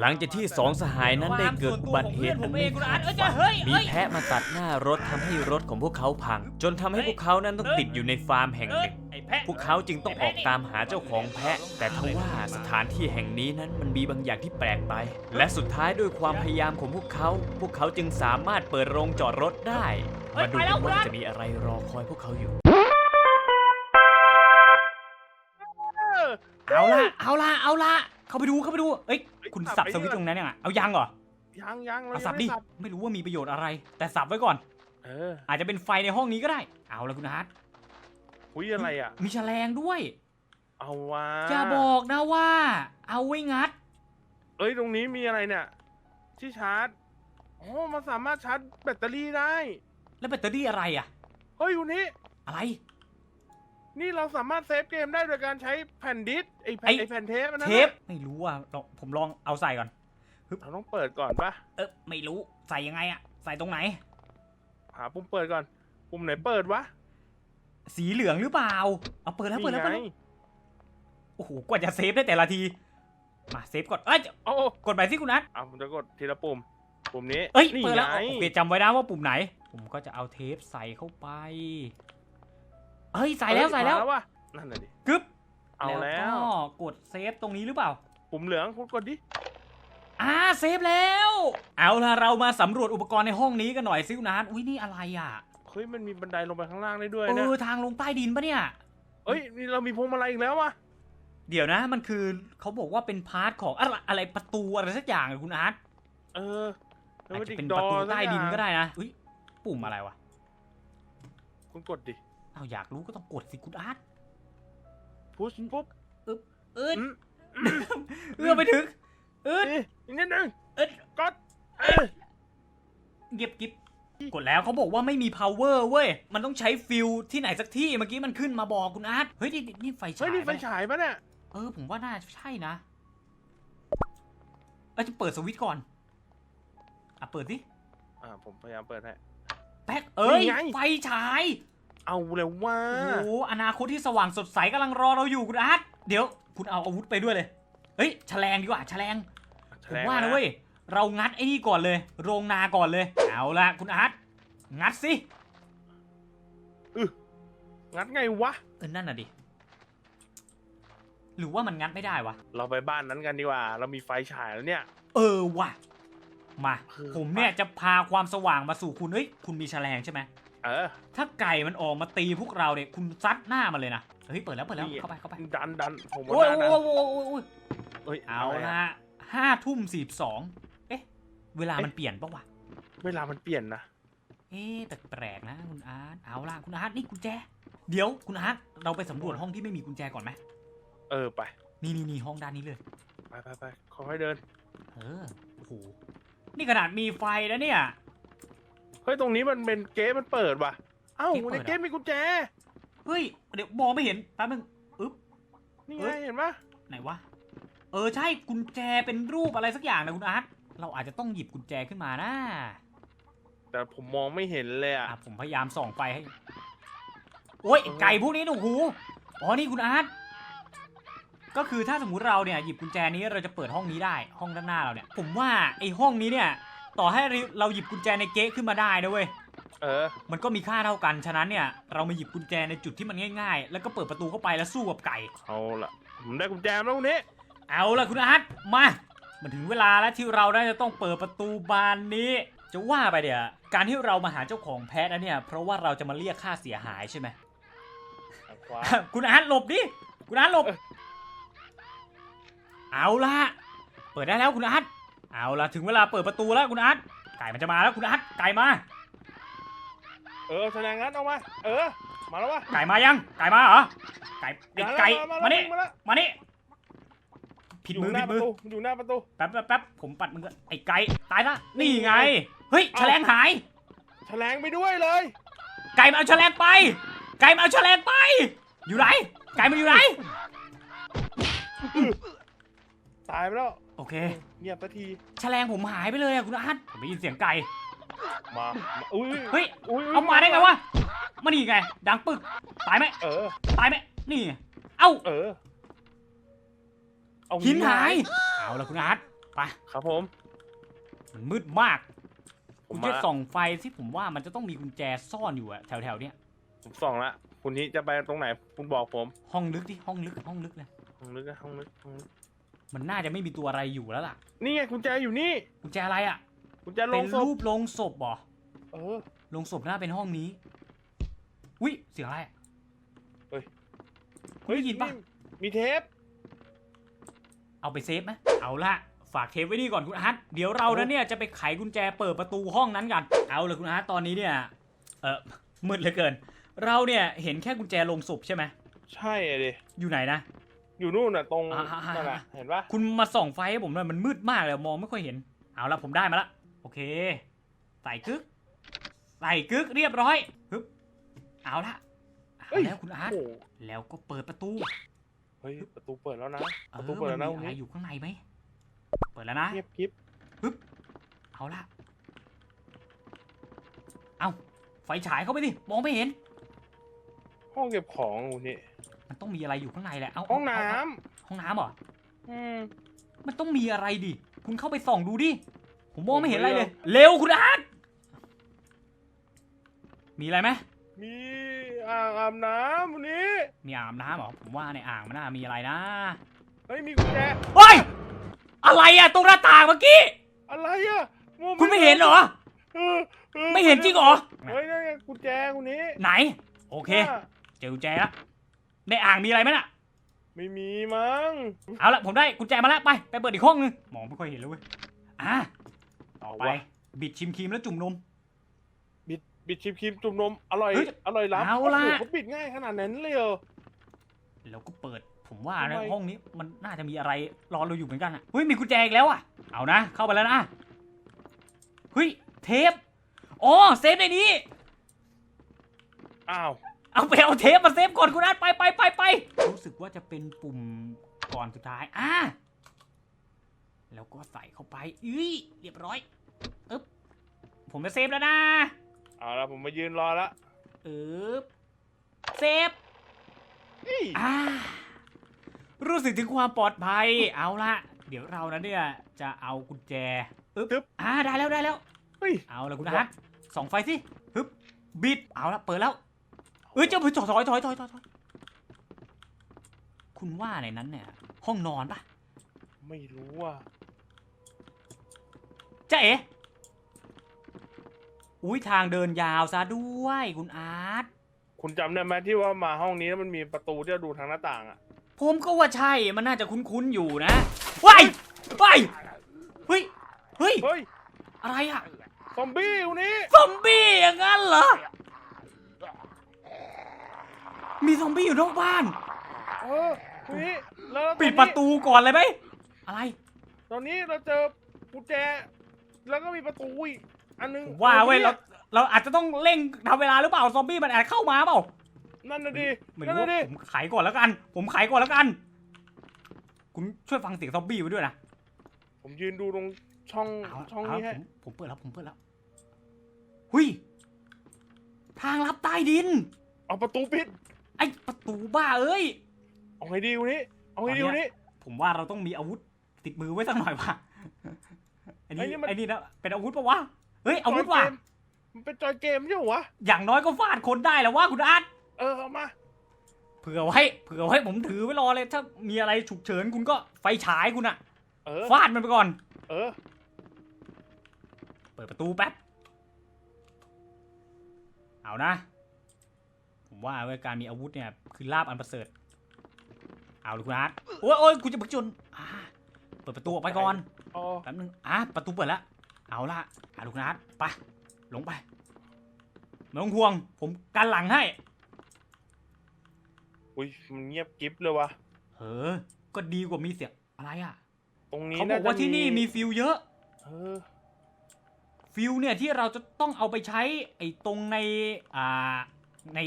หลังจากที่สองสหายนั้นได้เกิดอุบัติเหตุอันไม่คาดฝันมีแพะมาตัดหน้ารถทำให้รถของพวกเขาพัง จนทำให้พวกเขานั้นต้องติดอยู่ในฟาร์มแห่งหนึ่งพวกเขาจึงต้องออกตามหาเจ้าของแพะ แต่ทว่าสถานที่แห่งนี้นั้นมันมีบางอย่างที่แปลกไป และสุดท้ายด้วยความพยายามของพวกเขา พวกเขาจึงสามารถเปิดโรงจอดรถได้ มาดูกันว่าจะมีอะไรรอคอยพวกเขาอยู่ เอาละเอาละเอาละเข้าไปดูเข้าไปดู เอ้ย คุณสับสวิตช์ตรงนั้นยังอะเอายังเหรอยังยังเราเอายังสับดิไม่สับไม่รู้ว่ามีประโยชน์อะไร แต่สับไว้ก่อน เอออาจจะเป็นไฟในห้องนี้ก็ได้ เอาละคุณอาร์ตหุยอะไรอะ มีแฉลงด้วย เอาวะอย่าบอกนะว่า เอาไว้งัด เอ้ยตรงนี้มีอะไรเนี่ยที่ชาร์จโอ้มันสามารถชาร์จแบตเตอรี่ได้ แล้วแบตเตอรี่อะไรอะ เฮ้ยอยู่นี้อะไร นี่เราสามารถเซฟเกมได้โดยการใช้แผ่นดิสก์ไอแผ่นไอ้ ไอแผ่นเทปอันนั้นเทน่ะปไม่รู้อะลองผมลองเอาใส่ก่อน เราต้องเปิดก่อนปะเออไม่รู้ใส่ยังไงอะ ใส่ตรงไหน หาปุ่มเปิดก่อน ปุ่มไหนเปิดวะสีเหลืองหรือเปล่า เอาเปิดแล้วเปิดแล้วเปิดนี่แล้วไงโอ้โหกว่าจะเซฟได้แต่ละที มาเซฟก่อนเอ้ยโอ้กดไปสิคุณนัทเอาผมจะกดทีละปุ่ม ปุ่มนี้เอ้ยนี่เปิดแล้วไงโอเคจำไว้นะว่าปุ่มไหน ผมก็จะเอาเทปใส่เข้าไป เฮ้ยใส่แล้วใส่แล้วเอ้ยมาวะนั่นน่ะดิกึ๊บเอาแล้วก็กดเซฟตรงนี้หรือเปล่า ปุ่มเหลืองคุณกดดิอ่าเซฟแล้ว เอาล่ะเรามาสำรวจอุปกรณ์ในห้องนี้กันหน่อยซิคุณนัทอุ้ยนี่อะไรอะเฮ้ยมันมีบันไดลงไปข้างล่างได้ด้วยเอนะอทางลงใต้ดินปะเนี่ยเอ้ยนี่เรามีพวงมาลัยอีกแล้ววะเดี๋ยวนะมันคือเขาบอกว่าเป็นพาร์ทของอะไรอะไรประตูอะไรสักอย่างอะคุณอาร์ตเอออาจจะเป็นประตูใต้ดินก็ได้นะอุ้ยปุ่มอะไรวะคุณกดดิ เอาอยากรู้ก็ต้องกดสิคุณอาร์ตพุชปุ๊บเอ้ยอืมเอื้อมไปถึงเอ้ยนี่อีกนิดนึงเอ้ยกดเอ้ยเก็บกิบกดแล้วเขาบอกว่าไม่มี power เว้ย มันต้องใช้ฟิลที่ไหนสักที่ เมื่อกี้มันขึ้นมาบอกคุณอาร์ต เฮ้ย นี่นี่ไฟฉาเฮ้ยยนี่ไฟปะฉายปะเนี่ย เออ ผมว่าน่าจะใช่นะเอ้ยจะเปิดสวิตช์ก่อน อะ เปิดสิ อ่า ผมพยายามเปิดให้แป๊กเอ้ยนี่ไงไฟฉาย เอาเลยว่าโอ้โหอนาคตที่สว่างสดใสกำลังรอเราอยู่คุณอาร์ตเดี๋ยวคุณเอาอาวุธไปด้วยเลย เฮ้ยแฉลงดีกว่าแฉลงผมว่านะเว้ยเรางัดไอ้นี่ก่อนเลย โรงนาก่อนเลย เอาละคุณอาร์ตงัดสิงัดไงวะเออนั่นน่ะดิหรือว่ามันงัดไม่ได้วะ เราไปบ้านนั้นกันดีกว่า เรามีไฟฉายแล้วเนี่ย เออว่ะ มาคือผมเนี่ยจะพาความสว่างมาสู่คุณ เฮ้ย คุณมีแฉลงใช่ไหม เออ ถ้าไก่มันออกมาตีพวกเราเนี่ยคุณซัดหน้ามันเลยนะเฮ้ยเปิดแล้วเปิดแล้วนี่เข้าไปเข้าไปดันดันผมโอ้ยว่าดันโอ้ยโอ้ยโอ้ยโอ้ยเอ้ยเอาะไรละห้าทุ่มสี่สองเอ๊ะ เวลามันเปลี่ยนปะวะเวลามันเปลี่ยนนะเอ๊ะแปลกๆนะคุณอาร์ตเอาล่ะคุณอาร์ตนี่กุญแจ เดี๋ยวคุณอาร์ตเราไปสำรวจห้องที่ไม่มีกุญแจก่อนไหมเออไป นี่นี่นี่ห้องด้านนี้เลย ไปไปไปค่อยๆเดิน เออโอ้โหนี่ขนาดมีไฟแล้วเนี่ย เฮ้ยตรงนี้มันเป็นเก๊มันเปิดว่ะ เอ้าเก๊เปิดในเหรอ เก๊มีกุญแจ เฮ้ย เดี๋ยวมองไม่เห็นแป๊บนึงอึ๊บ นี่เอ้ไงยเห็นปะไหนวะ เออใช่กุญแจเป็นรูปอะไรสักอย่างนะคุณอาร์ตเราอาจจะต้องหยิบกุญแจขึ้นมานะแต่ผมมองไม่เห็นเลยอะอะผมพยายามส่องไฟให้ โอ้ยเออไก่พวกนี้หนูหู อ๋อนี่คุณอาร์ตก็คือถ้าสมมุติเราเนี่ยหยิบกุญแจนี้เราจะเปิดห้องนี้ได้ห้องด้านหน้าเราเนี่ย ผมว่าไอ้ห้องนี้เนี่ย ต่อให้เราหยิบกุญแจในเก๊ะขึ้นมาได้นะเว้ย เออ มันก็มีค่าเท่ากัน ฉะนั้นเนี่ย เรามาหยิบกุญแจในจุดที่มันง่ายๆ แล้วก็เปิดประตูเข้าไปแล้วสู้กับไก่ เอาละผมได้กุญแจมาแล้ววันนี้ เอาล่ะคุณอาร์ตมา มันถึงเวลาแล้วที่เราได้จะต้องเปิดประตูบานนี้ จะว่าไปเดี๋ยวการที่เรามาหาเจ้าของแพะนะเนี่ย เพราะว่าเราจะมาเรียกค่าเสียหายใช่ไหมทางขวาคุณอาร์ตหลบดิ คุณอาร์ตหลบ เออเอาล่ะเปิดได้แล้วคุณอาร์ต เอาล่ะถึงเวลาเปิดประตูแล้วคุณอาร์ตไก่มันจะมาแล้วคุณอาร์ตไก่มา เออแสดงงั้นเอามา เออ มาแล้ววะไก่มายัง ไก่มาเหรอ ไก่ไอ้ไก่มามาแล้วนี่ มาแล้วมานี่ ผิดอยู่มือหผิน้าดปมืระอตูอยู่หน้าประตู แป๊บแป๊บแป๊บผมปัดมือไอ้ไก่ตายละนี่ไงนี่ไงเฮ้ยเอ้าแฉลงหาย แฉลงไปด้วยเลย ไก่มาเอาแฉลงไป ไก่มาเอาแฉลงไป อยู่ไหน ไก่มาอยู่ไหน ตายไปแล้วโอเคเงียบสักทีแฉลงผมหายไปเลยอะคุณอาร์ตผมได้ยินเสียงไก่ มามาอุ้ยเฮ้ยอุ้ยยเอามาได้ไงวะมานี่ไง ดังปึก ตายไหมเออ ตายไหมนี่ไงเอ้าเออเอาหินหาย เอาละคุณอาร์ตไป ครับผม มันมืดมาก ผคุมณมาจะส่องไฟที่ผมว่ามันจะต้องมีกุญแจซ่อนอยู่อะแถวๆเนี้ยผมส่องละคุณนี้จะไปตรงไหนคุณบอกผมห้องลึกดิห้องลึกห้องลึกเลยห้องลึกนะห้องลึกห้องลึก มันน่าจะไม่มีตัวอะไรอยู่แล้วล่ะนี่ไงกุญแจอยู่นี่กุญแจอะไรอะกุญแจลเป็งนศพรูปโลงศพเหรอเออโลงศพน่าเป็นห้องนี้วิเสียงอะไรอะเฮ้ย คุณได้ยินปะมีเทป เอาไปเซฟไหมเอาละฝากเทปไว้นี่ก่อนคุณอาร์ตเดี๋ยวเรานะเนี่ยจะไปไขกุญแจเปิดประตูห้องนั้นกันเอาเลยคุณอาร์ตตอนนี้เนี่ยเออมืดเหลือเกิน เราเนี่ยเห็นแค่กุญแจลงศพใช่ไหมใช่อะดิอยู่ไหนนะ อยู่นู่นน่ะตรงอ่าๆๆนั่นน่ะเห็นปะคุณมาส่องไฟให้ผมหน่อยมันมืดมากเลยมองไม่ค่อยเห็น เอาละผมได้มาละโอเค ใส่กึก ใส่กึกเรียบร้อยฮึบเอาละเอาแล้วคุณอาร์ตโอ้โหแล้วก็เปิดประตูเฮ้ยประตูเปิดแล้วนะ เอประอตูเปิดแล้วมันะนคุมีณอะไรนี้อยู่ข้างในไหมเปิดแล้วนะเงียบกริบเอาละเอาไฟฉายเข้าไปดิมองไม่เห็นห้องเก็บของคุณนี่ มันต้องมีอะไรอยู่ข้างในแหละ เอาห้องน้เาเาห้องน้ำเหรอำอืมมันต้องมีอะไรดิ คุณเข้าไปส่องดูดิ ผมมองไม่เห็นอะไรเลยผมไม่เร็วคุณอาร์ตมีอะไรไหมมีอ่างอาบน้ำวันนี้ มีอ่างอาบน้ำเหรอ ผมว่าในอ่างมันน่ามีอะไรนะเฮ้ยมีกุญแจเฮ้ย อะไรอะตรงหน้าต่างเมื่อกี้ อะไรอะงงคุณไม่เห็นเหรอเออออไม่เห็นจริงเหรอ เฮ้ยนั่นไงกุญแจคุณนี้ ไหน โอเคว่าเจอกุญแจแล้ว ในอ่างมีอะไรไหมน่ะ ไม่มีมั้งเอาละผมได้กุญแจมาแล้วไปไปเปิดอีกห้องนึงมองไม่ค่อยเห็นแล้วเว้ยอะต่อไป บิดชิมครีมแล้วจุ่มนมบิดบิดชิมครีมจุ่มนมอร่อยเฮ้ยอร่อยล้ำเอาล่ะ โโหเขาปิดง่ายขนาดนั้นเลยเหรอ แล้วก็เปิดผมว่าทำนะไม ห้องนี้มันน่าจะมีอะไรรอเราอยู่เหมือนกันอะเฮ้ยมีกุญแจอีกแล้วอะเอานะ เข้าไปแล้วนะเฮ้ยเทปอ๋อเซฟในนี้อ้าว เอาไปเอาเทปมาเซฟก่อนคุณอาร์ตไปไปไปไปรู้สึกว่าจะเป็นปุ่มก่อนสุดท้ายอ่าแล้วก็ใส่เข้าไปอุ้ยเรียบร้อยอึ๊บผมจะเซฟแล้วนะเอาละผมมายืนรอละอึ๊บเซฟเฮ้ยอ่ารู้สึกถึงความปลอดภัย เอาละเดี๋ยวเรานะเนี่ยจะเอากุญแจอึ๊บอ่าได้แล้วได้แล้วเฮ้ยเอาละคุณอาร์ตส่องไฟสิฮึบบิดเอาละเปิดแล้ว เอ้ยเจ้าถอยถอยถอยถอยถอยถอยคุณว่าในนั้นเนี่ย ห้องนอนปะไม่รู้อะจ้าเอ๋อุ้ยทางเดินยาวซะด้วย คุณอาร์ตคุณจำได้ไหมที่ว่ามาห้องนี้แล้วมันมีประตูที่จะดูทางหน้าต่างอะ ผมก็ว่าใช่มันน่าจะคุ้นๆอยู่นะว้ายว้ายเฮ้ยเฮ้ยเฮ้ยอะไรอะซอมบี้คนนี้ซอมบี้อย่างนั้นเหรอ มีซอมบี้อยู่นอกบ้าน เออคนนี้แล้วตอนนี้ปิดประตูก่อนเลยไหมอะไร ตอนนี้เราเจอกุญแจ แล้วก็มีประตูอีกอันนึงผมว่าเว้ยอเราอเราอาจจะต้องเร่งทำเวลาหรือเปล่าซอมบี้มันอาจเข้ามาเปล่านั่นน่ะดิไม่นั่นรู้น่ะดิผมไขก่อนแล้วกัน ผมไขก่อนแล้วกัน คุณช่วยฟังเสียงซอมบี้ไว้ด้วยนะผมยืนดูตรงช่องเอาช่องเอานี้ให้ผมผมเปิดแล้วผมเปิดแล้วหุยทางลับใต้ดิน เอาประตูปิด ไอ้ประตูบ้าเอ้ย เอาไงดีวันนี้เอาไงดีตอนวันเนี้นี้ยผมว่าเราต้องมีอาวุธติดมือไว้สักหน่อยว่ะไอ้ไอ้นี่นี่มัน ไอ้นี่นะเป็นอาวุธปะวะ เฮ้ยอาวุธว่ะจยเกมมันเป็นจอยเกมใช่เหรอวะ อย่างน้อยก็ฟาดคนได้แล้วว่าคุณอาร์ตเออเอามาเผื่อไว้เผื่อไว้ผมถือไว้รอเลย ถ้ามีอะไรฉุกเฉินคุณก็ไฟฉายคุณอะเออฟาดมันไปก่อน เออเปิดประตูแป๊บ เอานะผม ว่าเว้ยการมีอาวุธเนี่ยคือลาบอันประเสริฐ เอาเลยคุณอาร์ตโอ้ยโอ้ยกูจะบึกจนอ่าเปิดประตูออกไปก่อนอ๋อแป๊บนึงอะประตูเปิดแล้วเอาละอาลูกนัดไปลงไปไม่ต้องห่วง ผมกันหลังให้ อุ้ยมันเงียบกิ๊บเลยวะเออ ก็ดีกว่ามีเสียงอะไรอะ ตรงนี้เขาบอกว่าจะที่นี่มีฟิวเยอะเออฟิวเนี่ยที่เราจะต้องเอาไปใช้ไอ้ตรงในอ่าใน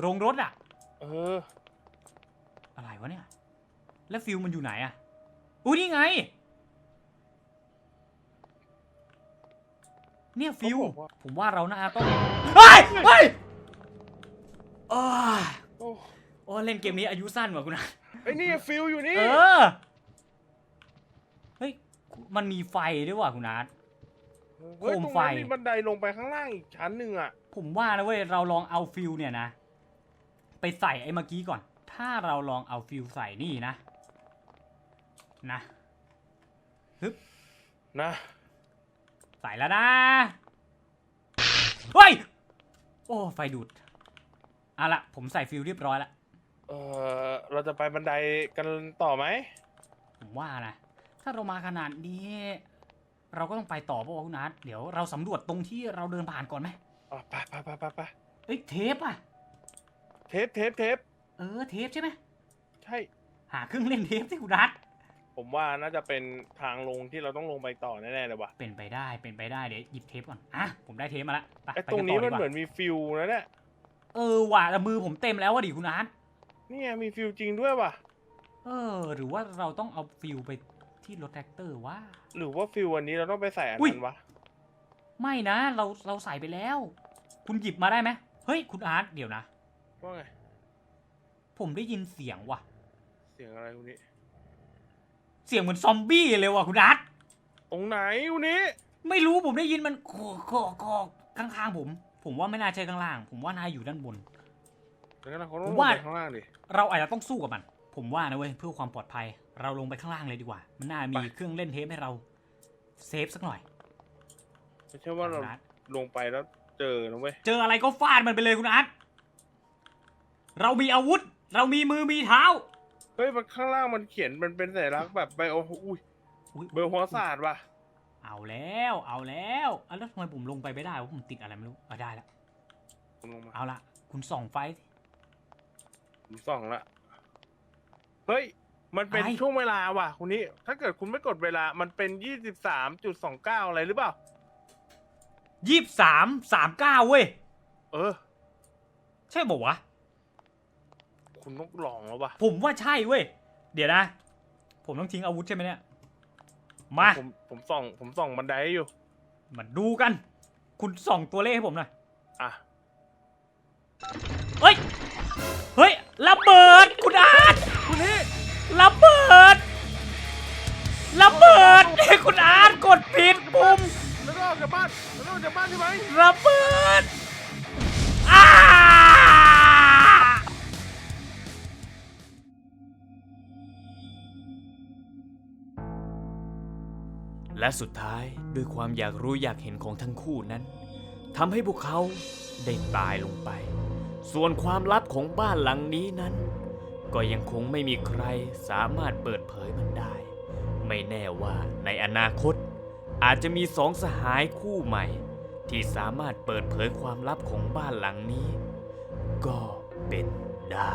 โรงรถอะ เออ อะไรวะเนี่ย แล้วฟิวมันอยู่ไหนอะอุ้ยนี่ไง เนี่ยฟิวเขาบอกว่า ผมว่าเราน่าต้องเฮ้ยเฮ้ยโอ้ยโอ้โอ้เล่นเกมนี้อายุสั้นกว่าคุณนะ ไอ้นี่ฟิลอยู่นี่ เออ เฮ้ย มันมีไฟด้วยว่ะคุณอาร์ต เฮ้ยโคมตรงไฟ นั้นมีบันไดลงไปข้างล่างอีกชั้นหนึ่งอะ ผมว่านะเว้ย เราลองเอาฟิลเนี่ยนะ ไปใส่ไอ้เมื่อกี้ก่อน ถ้าเราลองเอาฟิลใส่นี่นะ นะนะ ใส่แล้วนะเฮ้ยโอ้ไฟดูดเอาละผมใส่ฟิลเรียบร้อยแล้วเออเราจะไปบันไดกันต่อไหมผมว่านะถ้าเรามาขนาดนี้ เราก็ต้องไปต่อเพราะว่าคุณอาร์ตเดี๋ยวเราสำรวจตรงที่เราเดินผ่านก่อนไหมอะไปไปไปไปไปเอ้ยเทปอะ เทปเทปเทปเออเทปใช่ไหมใช่ หาเครื่องเล่นเทปที่คุณอาร์ตผมว่าน่าจะเป็นทางลงที่เราต้องลงไปต่อแน่ๆเลยว่ะเป็นไปได้เป็นไปได้เดี๋ยวหยิบเทปก่อนอะผมได้เทปมาแล้วไปไอ้ไปตรงกันี้ต่มันดีกว่าเหมือนมีฟิวนะเนี่ยเออว่ะแต่มือผมเต็มแล้วว่ะดิคุณอาร์ตนี่ไงมีฟิวจริงด้วยว่ะเออ หรือว่าเราต้องเอาฟิลไปที่รถแท็กเตอร์ว่า หรือว่าฟิวอันนี้เราต้องไปใส่อันอุ๊ยนั้นวะไม่นะ เราเราใส่ไปแล้ว คุณหยิบมาได้ไหมเฮ้ยคุณอาร์ตเดี๋ยวนะ ว่าไง ผมได้ยินเสียงว่ะ เสียงอะไรคุณนี้ เสียงเหมือนซอมบี้เลยว่ะคุณอาร์ตตรงไหนคุณนี้ ไม่รู้ผมได้ยินมันโคโคโคข้างๆผม ผมว่าไม่น่าใช่ข้างล่าง ผมว่านายอยู่ด้านบนเดี๋ยวนะเขาต้องผลมงว่าไปข้างล่างดิ เราอาจจะต้องสู้กับมัน ผมว่านะเว้ยเพื่อความปลอดภัย เราลงไปข้างล่างเลยดีกว่า มันน่ามีเครื่องเล่นเทปให้เราเซฟสักหน่อย ไม่ใช่ว่าเราคุณอาร์ตลงไปแล้วเจอนะเว้ย เจออะไรก็ฟาดมันไปเลยคุณอาร์ต เรามีอาวุธ เรามีมือมีเท้า เฮ้ยมันข้างล่างมันเขียนมันเป็นสัญลักษณ์แบบไบโออุ้ยอุ๊ยเบอร์หัวศาสตร์ว่ะเอาแล้ว เอาแล้วอะแล้วทำไมผมลงไปไม่ได้วะผมติดอะไรไม่รู้เอาได้แล้วผมลงมาเอาละคุณส่องไฟสิผมส่องละเฮ้ยมันเป็นอะไรช่วงเวลาว่ะคุณนี้ ถ้าเกิดคุณไม่กดเวลามันเป็นยี่สิบสามจุดสองเก้าอะไรหรือเปล่ายี่สิบสามสามเก้าเว้ยเออ ใช่บอกวะ คุณต้องลองแล้วว่ะผมว่าใช่เว้ย เดี๋ยวนะ ผมต้องทิ้งอาวุธใช่ไหมเนี่ย มา ผมผมส่องผมส่องบันไดให้อยู่ มาดูกัน คุณส่องตัวเลขให้ผมหน่อย อะ เฮ้ย เฮ้ยระเบิดคุณอาร์ตคุณนี้ระเบิดระเบิดเอ้ยคุณอาร์ตกดผิดปุ่มแล้วก็ออกจากบ้านแล้วก็ออกจากบ้านใช่ไหมระเบิด และสุดท้ายด้วยความอยากรู้อยากเห็นของทั้งคู่นั้นทำให้พวกเขาได้ตายลงไป ส่วนความลับของบ้านหลังนี้นั้น ก็ยังคงไม่มีใครสามารถเปิดเผยมันได้ ไม่แน่ว่าในอนาคต อาจจะมีสองสหายคู่ใหม่ ที่สามารถเปิดเผยความลับของบ้านหลังนี้ ก็เป็นได้